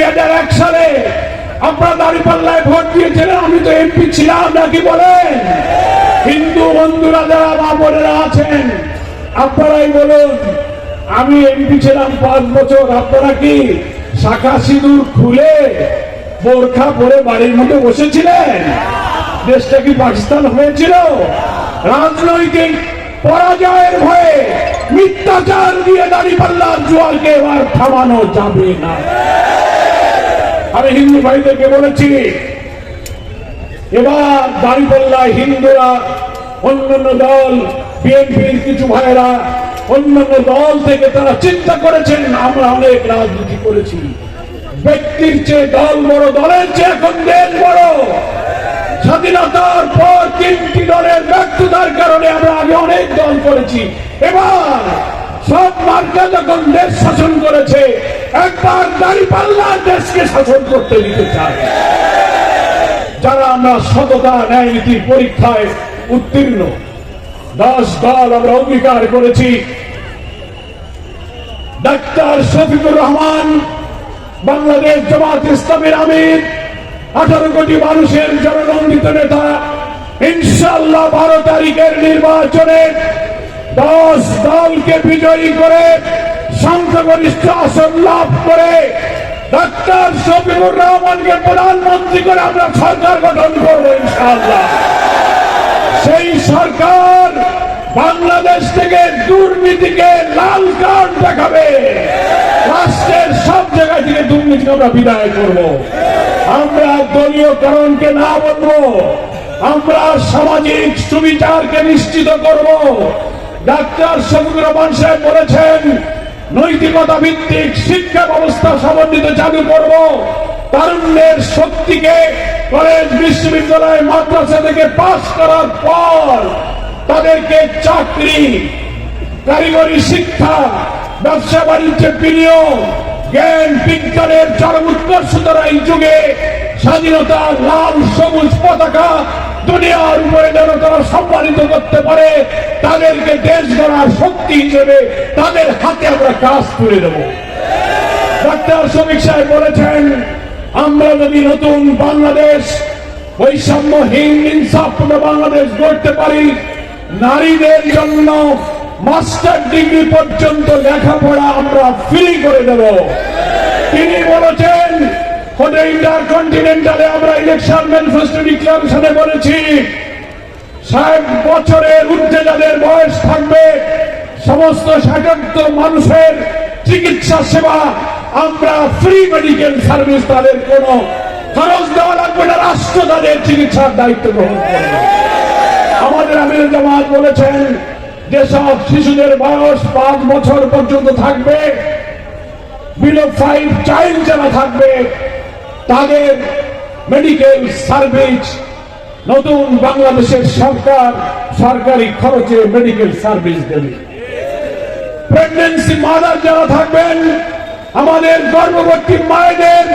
দুই হাজার এক সালে দাঁড়িপাল্লায় ভোট আমি তো এমপি ছিলাম, নাকি বলেন? হিন্দু বন্ধুরা যারা আছেন, আপনারাই বলুন, আমি এমপি ছিলাম পাঁচ বছর, আপনারা কি শাখা সিঁদুর খুলে বোরখা পরে বাড়ির মধ্যে বসেছিলেন? দেশটা কি পাকিস্তান হয়েছিল? রাজনৈতিক পরাজয়ের ভয়ে মিথ্যাচার দিয়ে দাঁড়ি পাল্লার জোয়ারকে এবার থামানো যাবে না। আমি হিন্দু ভাইদেরকে বলেছি, এবার দাঁড়িপাল্লায় হিন্দুরা, অন্যান্য দল, বিএনপির কিছু ভাইয়েরা, অন্যান্য দল থেকে তারা চিন্তা করেছেন, আমরা অনেক রাজনীতি করেছি। ব্যক্তির চেয়ে দল বড়, দলের চেয়ে এখন দেশ বড়। স্বাধীনতার পর তিনটি দলের ব্যর্থতার কারণে আমরা আগে অনেক দল করেছি। এবার সব মার্কা যখন দেশ শাসন করেছে একবার দাঁড়িপাল্লা দেশকে শাসন করতে দিতে চায়। যারা আমরা সততা, ন্যায় নীতির পরীক্ষায় উত্তীর্ণ দশ দল আমরা অঙ্গীকার করেছি। ডাক্তার শফিকুর রহমান, বাংলাদেশ জামাত ইসলামের আমির, আঠারো কোটি মানুষের জননন্দিত নেতা ইনশাল্লাহ বারো তারিখের নির্বাচনে দশ দলকে বিজয়ী করে সংখ্যাগরিষ্ঠ আসন লাভ করে ডাক্তার শফিকুর রহমানকে প্রধানমন্ত্রী করে আমরা সরকার গঠন করব ইনশাআল্লাহ। সেই সরকার বাংলাদেশ থেকে দুর্নীতিকে লাল কার্ড দেখাবে। রাষ্ট্রের সব জায়গা থেকে দুর্নীতি আমরা বিদায় করব। আমরা দলীয় কারণকে না বলব আমরা সামাজিক সুবিচারকে নিশ্চিত করব। ডাক্তার শফিকুর রহমান সাহেব বলেছেন নৈতিকতা ভিত্তিক শিক্ষা ব্যবস্থা সমন্বিত চালু করব তারুণ্যের শক্তিকে কলেজ, বিশ্ববিদ্যালয়, মাদ্রাসা থেকে পাশ করার পর তাদেরকে চাকরি, কারিগরি শিক্ষা, ব্যবসা বাণিজ্যে বিনিয়োগ, জ্ঞান, বিজ্ঞানের চরম উৎকর্ষতার এই যুগে স্বাধীনতা লাল, সবুজ পতাকা দুনিয়ার উপরে যেন তারা সম্মানিত করতে পারে, তাদেরকে দেশ গড়ার শক্তি হিসেবে তাদের হাতে আমরা কাজ তুলে দেবো। ডাক্তার শফিক সাহেব বলেছেন, আমরা যদি নতুন বাংলাদেশ, বৈষম্যহীন, ইনসাফপূর্ণ বাংলাদেশ গড়তে পারি, নারীদের জন্য মাস্টার ডিগ্রি পর্যন্ত লেখাপড়া আমরা ফ্রি করে দেব। তিনি বলেছেন হোটেল ইন্টার কন্টিনেন্টালে আমরা ইলেকশন ম্যানিফেস্টো ডিক্লারেশনে বলেছি ষাট বছরের ঊর্ধ্বে যাদের বয়স থাকবে, সমস্ত ষাটাত্ত মানুষের চিকিৎসা সেবা, আমরা ফ্রি মেডিকেল সার্ভিস তাদের কোন খরচ দেওয়া লাগবে না, রাষ্ট্র তাদের চিকিৎসার দায়িত্ব গ্রহণ করবে। আমাদের আমির জামাত বলেছেন, যেসব শিশুদের বয়স পাঁচ বছর পর্যন্ত থাকবে বিলো ফাইভ চাইল্ড যারা থাকবে তাদের মেডিকেল সার্ভিস নতুন বাংলাদেশের সরকার সরকারি খরচে মেডিকেল সার্ভিস দেবে। প্রেগনেন্সি মাদার যারা থাকবেন, আমাদের গর্ভবতী মায়েদের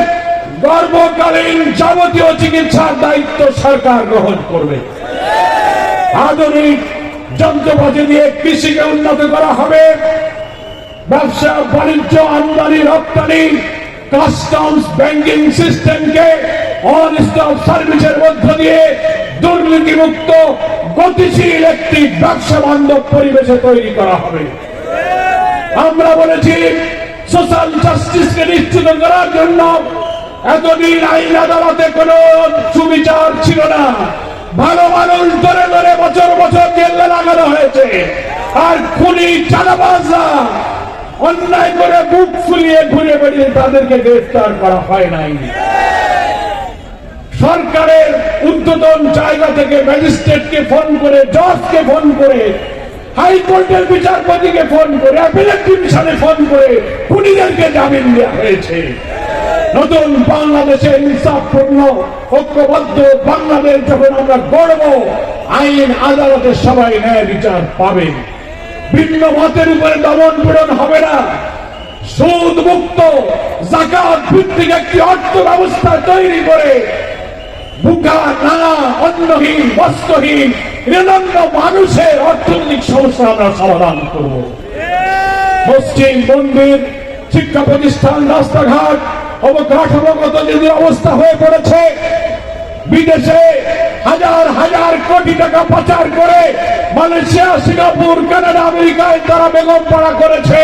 গর্ভকালীন যাবতীয় চিকিৎসার দায়িত্ব সরকার গ্রহণ করবে। আধুনিক যন্ত্রপাতি দিয়ে কৃষিকে উন্নত করা হবে। ব্যবসা, বাণিজ্য, আমদানি, রপ্তানি কাস্টমস ব্যাংকিং সিস্টেমকে অন সার্ভিসের মধ্য দিয়ে দুর্নীতিমুক্ত, গতিশীল একটি ব্যবসা বান্ধব পরিবেশে তৈরি করা হবে। আমরা বলেছি সোশ্যাল জাস্টিসকে নিশ্চিত করার জন্য এতদিন আইন আদালতে কোন সুবিচার ছিল না। ভালো মানুষ ধরে ধরে বছর বছর জেলে লাগানো হয়েছে। আর খুনি চালাবাজরা অন্যায় করে বুক ফুলিয়ে ঘুরে বেরিয়ে তাদেরকে গ্রেফতার করা হয় নাই। সরকারের উদ্বোধন জায়গা থেকে ম্যাজিস্ট্রেটকে ফোন করে, জজকে ফোন করে, হাইকোর্টের বিচারপতিকে ফোন করে, অ্যাপিলেট ডিভিশনে ফোন করে খুনিদেরকে জামিন দেওয়া হয়েছে। নতুন বাংলাদেশের ইনসাফপূর্ণ, ঐক্যবদ্ধ বাংলাদেশ যখন আমরা গড়ব, আইন আদালতে সবাই ন্যায় বিচার পাবে ভিন্ন মতের উপরে দমন পীড়ন হবে না। সুদ মুক্ত জাকাত ভিত্তিক একটি অর্থ ব্যবস্থা তৈরি করে বুকা, নানা অন্নহীন বস্ত্রহীন মানুষের অর্থনৈতিক সমস্যা আমরা সমাধান করব। মসজিদ মন্দির শিক্ষা প্রতিষ্ঠান, রাস্তাঘাট, অবকাঠামোগত যদি অবস্থা হয়ে পড়েছে বিদেশে হাজার হাজার কোটি টাকা পাচার করে মালয়েশিয়া, সিঙ্গাপুর, কানাডা, আমেরিকায় তারা বেগম পড়া করেছে।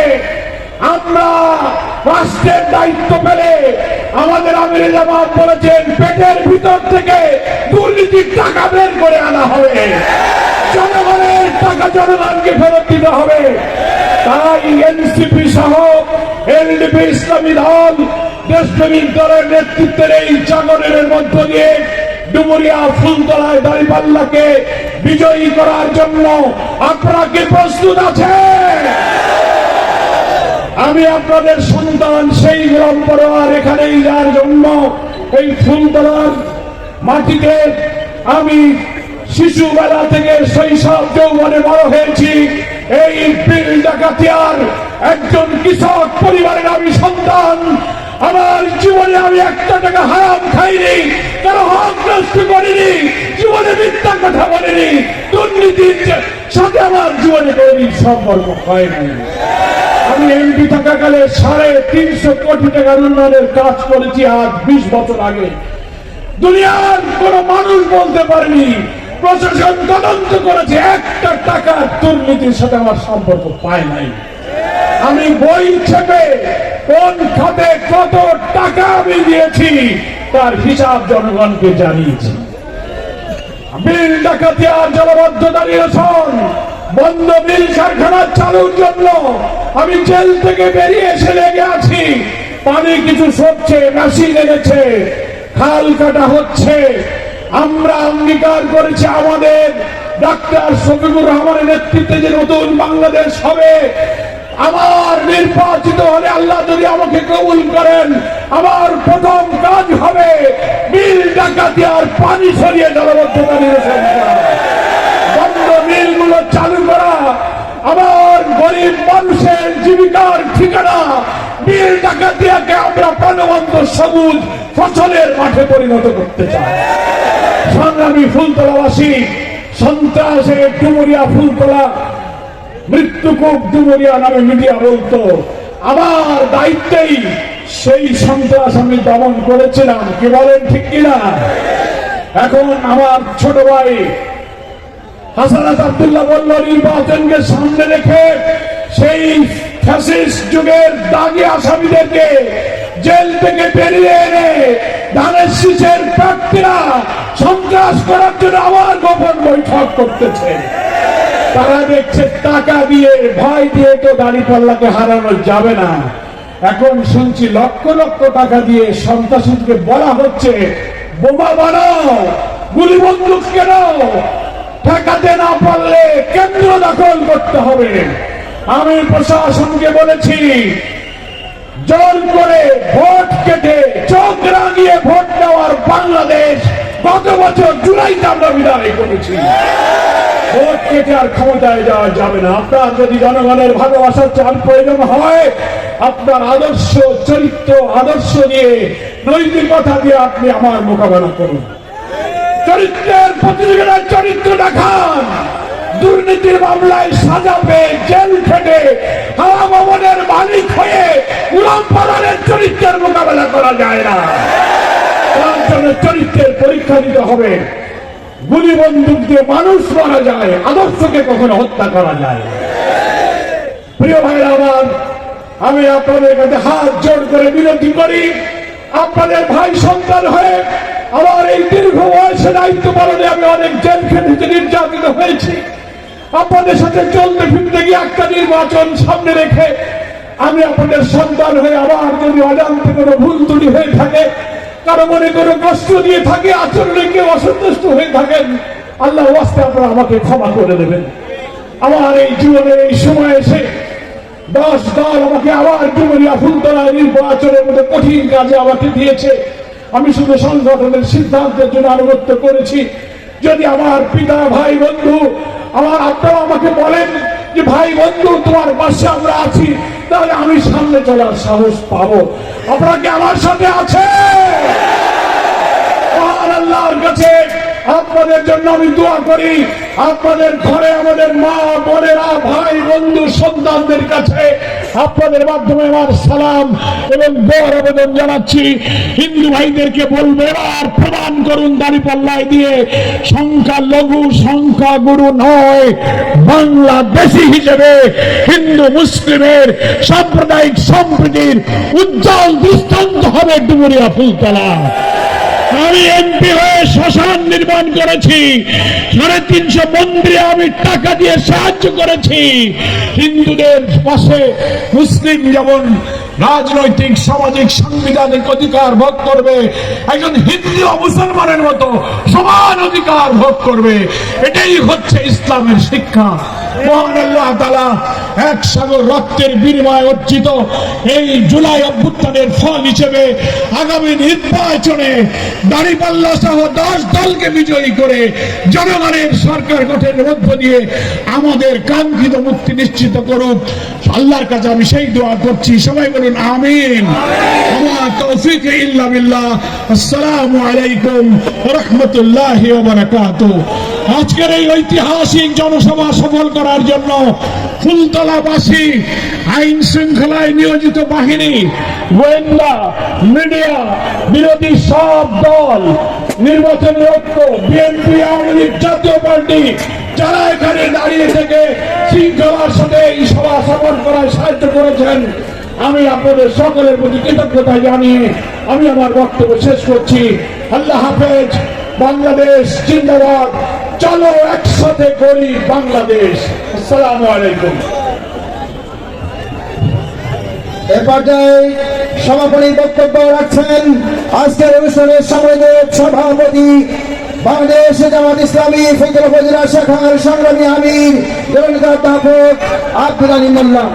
আমরা রাষ্ট্রের দায়িত্ব পেলে আমাদের আমির জামাত বলেছেন, পেটের ভিতর থেকে দুর্নীতির টাকা বের করে আনা হবে। জনগণের টাকা জনগণকে ফেরত দিতে হবে। তাই এনসিপি সহ এলডিপি ইসলামী দল দেশপ্রেমিক দলের নেতৃত্বের এই জাগরণের মধ্য দিয়ে ডুমুরিয়া ফুলতলায় বিজয়ী করার জন্য আপনারা কি প্রস্তুত আছে আমি আপনাদের সন্তান সেই গ্রাম পড়োয়ার এখানেই যার জন্য এই ফুলতলার মাটিতে আমি শিশুবেলা থেকে শৈশব যৌবনে বড় হয়েছি। এই বিল ডাকাতিয়ার একজন কৃষক পরিবারের আমি সন্তান। আমার জীবনে আমি একটা টাকা হারাম খাইনি, কারও হক করিনি, জীবনে মিথ্যা কথা বলিনি, দুর্নীতির সাথে আমার জীবনে কোনদিন সম্পর্ক হয় আমি এমপি থাকাকালে সাড়ে তিনশো কোটি টাকার উন্নয়নের কাজ করেছি আজ বিশ বছর আগে। দুনিয়ার কোন মানুষ বলতে পারেনি, প্রশাসন তদন্ত করেছে, একটা টাকা দুর্নীতির সাথে আমার সম্পর্ক পায় নাই। আমি বই ছেপে, কোন খাতে কত টাকা আমি দিয়েছি, তার হিসাব জনগণকে জানিয়েছি। বিল ডাকাতি আর জলবদ্ধতা নিরসন বন্ধ বিল কারখানা চালুর জন্য। আমি জেল থেকে বেরিয়ে এসে লেগে আছি, পানি কিছু সরছে, মেশিন এনেছে, খাল কাটা হচ্ছে। আমরা অঙ্গীকার করেছি আমাদের ডাক্তার শফিকুর রহমানের নেতৃত্বে যে নতুন বাংলাদেশ হবে আমার নির্বাচিত হলে আল্লাহ যদি আমাকে কবুল করেন, আমার প্রথম কাজ হবে মিল ডাকাতি আর পানি সরিয়ে জলবদ্ধতা নিরসন বন্ধ মিলগুলো চালু করা, আমার গরিব মানুষের জীবিকার ঠিকানা বিল ডাকাতিয়াকে আমরা প্রাণবন্ত সবুজ ফসলের মাঠে পরিণত করতে চাই। সংগ্রামী ফুলতলাবাসী সন্ত্রাসে ডুমুরিয়া ফুলতলা মৃত্যুকূপ ডুমুরিয়া নামে মিডিয়া বলতো, আমার দায়িত্বেই সেই সন্ত্রাস আমি দমন করেছিলাম। কি বলেন ঠিক কিনা? এখন আমার ছোট ভাই হাসানাত বলল, নির্বাচনকে সামনে রেখে সেই যুগের দাগি আসামিদেরকে জেল থেকে বেরিয়ে এনে ধানের শীষের প্রার্থীরা সন্ত্রাস করার জন্য আবার গোপন বৈঠক করতেছে। তারা দেখছে টাকা দিয়ে, ভয় দিয়ে তো দাড়ি পাল্লাকে হারানো যাবে না। এখন শুনছি লক্ষ লক্ষ টাকা দিয়ে সন্ত্রাসীকে বলা হচ্ছে, বোমা বানাও গুলি বন্দুক কেন, ঠেকাতে না পারলে কেন্দ্র দখল করতে হবে। আমি প্রশাসনকে বলেছি, জোর করে ভোট কেটে চোখ রাঙিয়ে ভোট দেওয়ার বাংলাদেশ গত বছর জুলাইতে আমরা বিদায় করেছি। ভোট কেটে আর ক্ষমতায় যাওয়া যাবে না। আপনার যদি জনগণের ভালোবাসার চান প্রয়োজন হয়, আপনার আদর্শ, চরিত্র, আদর্শ দিয়ে নৈতিকতা দিয়ে আপনি আমার মোকাবেলা করুন। চরিত্রের প্রতিযোগিতার চরিত্র দেখান। দুর্নীতির মামলায় সাজাবে জেল খেটে হাওয়া ভবনের মালিক হয়ে উড়াম পালানের চরিত্রের মোকাবেলা করা যায় না। তার জন্য চরিত্রের পরীক্ষা দিতে হবে। গুলি বন্দুক দিয়ে মানুষ মারা যায়, আদর্শকে কখনো হত্যা করা যায়। প্রিয় ভাইরা আমার, আমি আপনাদের কাছে হাত জোর করে বিনতি করি, আপনাদের ভাই সন্তান হয়ে আমার এই দীর্ঘ বয়সে দায়িত্ব পালনে আমি অনেক জেল খেটেছি, নির্যাতিত হয়েছি। আপনাদের সাথে চলতে ফিরতে গিয়ে একটা নির্বাচন সামনে রেখে আমি আপনাদের সন্তান হয়ে আবার যদি অজান্তে কোনো ভুল ত্রুটি হয়ে থাকে কারও মনে কোনো কষ্ট দিয়ে থাকে, আচরণে কেউ অসন্তুষ্ট হয়ে থাকেন। আল্লাহ ওয়াস্তে আপনারা আমাকে ক্ষমা করে দেবেন। আমার এই জীবনের এই সময় এসে দশ দল আমাকে আবার ডুমুরিয়া ফুলতলায় নির্বাচনের মধ্যে কঠিন কাজে আমাকে দিয়েছে। আমি শুধু সংগঠনের সিদ্ধান্তের জন্য আনুগত্য করেছি। যদি আমার পিতা, ভাই, বন্ধু, আমার আপনারা আমাকে বলেন যে, ভাই, বন্ধু, তোমার পাশে আমরা আছি, তাহলে আমি সামনে চলার সাহস পাবো। আপনারা কি আমার সাথে আছে। আপনাদের জন্য আমি দোয়া করি। আপনাদের ঘরে আমাদের মা, বোনেরা, ভাই, বন্ধু, সন্তানদের কাছে আপনাদের মাধ্যমে আমার সালাম এবং দোয়ার আবেদন জানাচ্ছি। হিন্দু ভাইদেরকে বলবে আর প্রদান করুন দাড়ি পাল্লায় দিয়ে। সংখ্যা লঘু, সংখ্যা গুরু নয়, বাংলাদেশি হিসেবে হিন্দু মুসলিমের সাম্প্রদায়িক সম্প্রীতির উজ্জ্বল দৃষ্টান্ত হবে ডুমুরিয়া ফুলতলা। আমি এমপি হয়ে শ্মশান নির্মাণ করেছি। সাড়ে তিনশো মন্দিরে আমি টাকা দিয়ে সাহায্য করেছি। হিন্দুদের পাশে মুসলিম যেমন রাজনৈতিক, সামাজিক, সাংবিধানিক অধিকার ভোগ করবে, একজন হিন্দু মুসলমানের মতো সমান অধিকার ভোগ করবে। এটাই হচ্ছে ইসলামের শিক্ষা। মহান এক সাগর রক্তের বিনিময়ে অর্জিত এই জুলাই অভ্যুত্থানের ফল হিসেবে আগামী নির্বাচনে দাঁড়িপাল্লা সহ দশ দলকে বিজয়ী করে জনগণের সরকার গঠনের মধ্য দিয়ে আমাদের কাঙ্ক্ষিত মুক্তি নিশ্চিত করুক। আল্লাহর কাছে আমি সেই দোয়া করছি। সবাই বলুন, আমিন। আসসালামু আলাইকুম রহমতুল্লাহি আজকের এই ঐতিহাসিক জনসভা সফল করার জন্য ফুলতলাবাসী আইন শৃঙ্খলায় নিয়োজিত বাহিনী, গোয়েন্দা, মিডিয়া, বিরোধী সব দল নির্বাচনের ঐক্য বিএনপি, আওয়ামী লীগ জাতীয় পার্টি, যারা এখানে দাঁড়িয়ে থেকে শৃঙ্খলার সাথে এই সভা সফল করায় সাহায্য করেছেন, আমি আপনাদের সকলের প্রতি কৃতজ্ঞতা জানিয়ে আমি আমার বক্তব্য শেষ করছি। আল্লাহ হাফেজ, বাংলাদেশ, জিন্দাবাদ। চলো একসাথে করি বাংলাদেশ। আসসালামু আলাইকুম। এ পর্যায়ে বক্তব্য রাখছেন আজকের অনুষ্ঠানের সম্মানিত সভাপতি বাংলাদেশ জামাত ইসলামী ফজল ফজরা শাখার সংগ্রামী আমির জননেতা অধ্যাপক আব্দুল আলী মোল্লা।